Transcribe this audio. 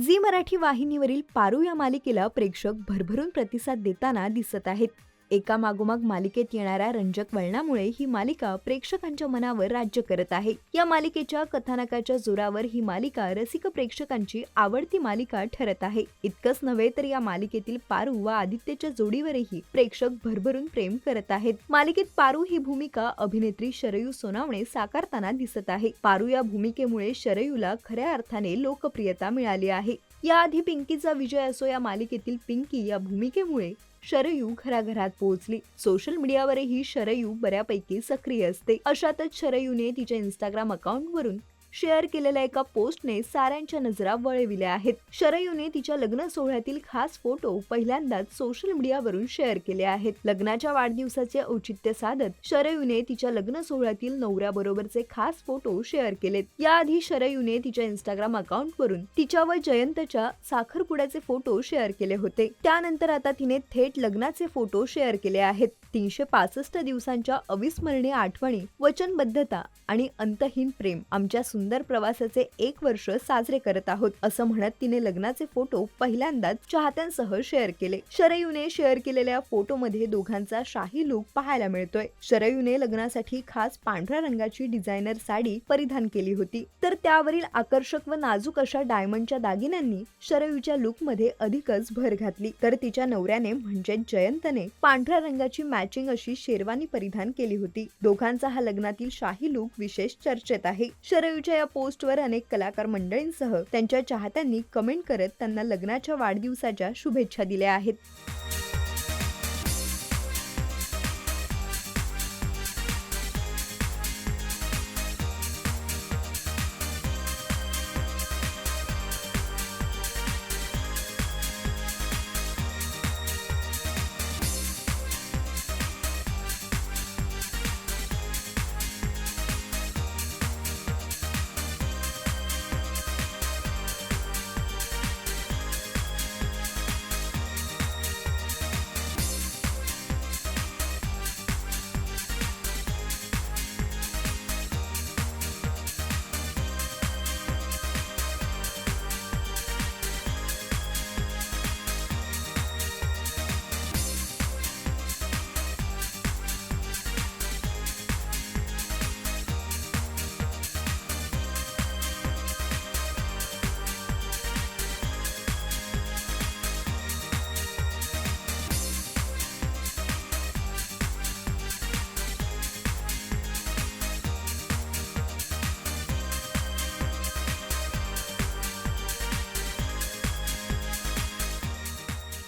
Zee Marathi वाहिनीवरील पारू या मालिकेला प्रेक्षक भरभरून प्रतिसाद देताना दिसत आहेत. एका मागोमाग मालिकेत येणाऱ्या रंजक वळणामुळे ही मालिका प्रेक्षकांच्या मनावर राज्य करत आहे. या मालिकेच्या कथानकाच्या जोरावर ही मालिका रसिक प्रेक्षकांची आवडती मालिका ठरत आहे. इतकंच नव्हे तर या मालिकेतील पारू व आदित्यच्या जोडीवरही प्रेक्षक भरभरून प्रेम करत आहेत. मालिकेत पारू ही भूमिका अभिनेत्री शरयू सोनावणे साकारताना दिसत आहे. पारू या भूमिकेमुळे शरयूला खऱ्या अर्थाने लोकप्रियता मिळाली आहे. याआधी पिंकीचा विजय असो या मालिकेतील पिंकी या भूमिकेमुळे शरयू घराघरात पोहोचली. सोशल मीडियावरही शरयू बऱ्यापैकी सक्रिय असते. अशातच शरयूने तिच्या इंस्टाग्राम अकाउंटवरून शेअर केलेल्या एका पोस्टने साऱ्यांच्या नजरा वळविल्या आहेत. शरयूने तिच्या लग्न सोहळ्यातील खास फोटो पहिल्यांदाच सोशल मीडियावरून शेअर केले आहेत. लग्नाच्या वाढदिवसाचे औचित्य साधत शरयूने तिच्या लग्न सोहळ्यातील नवऱ्याबरोबरचे खास फोटो शेअर केलेत. याआधी शरयूने तिच्या इंस्टाग्राम अकाउंटवरून तिच्या व जयंतच्या साखरपुड्याचे फोटो शेअर केले होते. त्यानंतर आता तिने थेट लग्नाचे फोटो शेअर केले आहेत. तीनशे पासष्ट दिवसांच्या अविस्मरणीय आठवणी वचनबद्धता आणि अंतहीन प्रेम आमच्या सुंदर प्रवासाचे एक वर्ष साजरे करत आहोत असं म्हणत तिने लग्नाचे फोटो पहिल्यांदाच चाहत्यांसह शेअर केले. शरयूने शेअर केलेल्या फोटोमध्ये दोघांचा शाही लुक पाहायला मिळतोय. शरयूने लग्नासाठी खास पांढऱ्या रंगाची डिझायनर साडी परिधान केली होती. तर त्यावरील आकर्षक व नाजूक अशा डायमंडच्या दागिन्यांनी शरयूच्या लुकमध्ये अधिकच भर घातली. तर तिच्या नवऱ्याने म्हणजे जयंतने पांढऱ्या रंगाची मॅचिंग अशी शेरवानी परिधान केली होती. दोघांचा हा लग्नातील शाही लुक विशेष चर्चेत आहे. शरयूच्या या पोस्टवर अनेक कलाकार मंडळींसह त्यांच्या चाहत्यांनी कमेंट करत त्यांना लग्नाच्या वाढदिवसाच्या शुभेच्छा दिल्या आहेत.